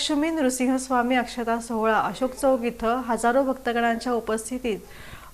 लक्ष्मी नृसिंहस्वामी अक्षता सोहळा अशोक चौक इथं हजारो भक्तगणांच्या उपस्थितीत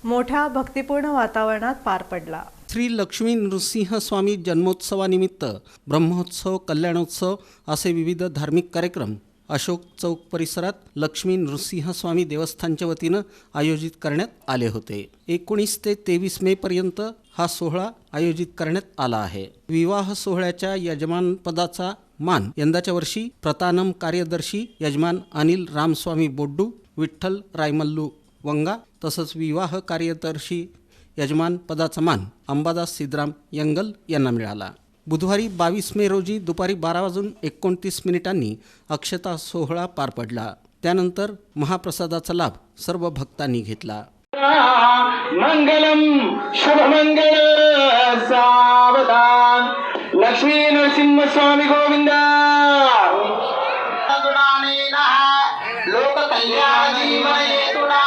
मोठ्या भक्तिपूर्ण वातावरणात पार पडला. श्री लक्ष्मी नृसिंह स्वामी जन्मोत्सवानिमित्त ब्रह्मोत्सव कल्याणोत्सव असे विविध धार्मिक कार्यक्रम अशोक चौक परिसरात लक्ष्मी नृसिंह स्वामी देवस्थानच्या वतीनं आयोजित करण्यात आले होते. एकोणीस ते तेवीस मे पर्यंत हा सोहळा आयोजित करण्यात आला आहे. विवाह सोहळ्याच्या यजमानपदाचा मान. यंदाच्या वर्षी प्रतानम कार्यदर्शी यजमान अनिल रामस्वामी बोड्डू विठ्ठल रायमल्लू वंगा तसंच विवाह कार्यदर्शी यजमान पदाचा मान अंबादास सिद्धराम यंगल यांना मिळाला. बुधवारी बावीस मे रोजी दुपारी बारा वाजून एकोणतीस मिनिटांनी अक्षता सोहळा पार पडला. त्यानंतर महाप्रसादाचा लाभ सर्व भक्तांनी घेतला. मंगलम शुभमंगल स्वामी गोविंद! लोक कल्याण जीवन हेतुना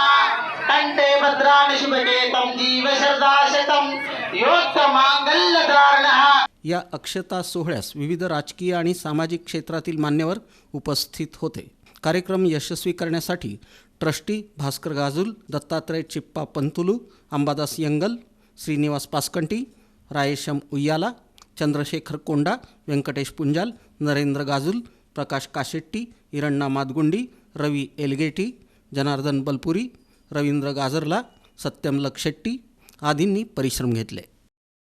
कंठे भद्रान शुभकेतम जीव शरदाशतम योक्त मांगल्य या अक्षता सोहळ्यास विविध राजकीय आणि सामाजिक क्षेत्रातील मान्यवर उपस्थित होते. कार्यक्रम यशस्वी करण्यासाठी ट्रस्टी भास्कर गाजुल दत्तात्रय चिप्पा पंतुलू अंबादास यंगल श्रीनिवास पासकंटी रायेशम उయ్యాला चंद्रशेखर कोंडा व्यंकटेश पुंजाल नरेंद्र गाजुल प्रकाश काशेट्टी इरण्णा मादगुंडी रवी एलगेटी जनार्दन बलपुरी रवींद्र गाजरला सत्यम लक्षेट्टी आदींनी परिश्रम घेतले.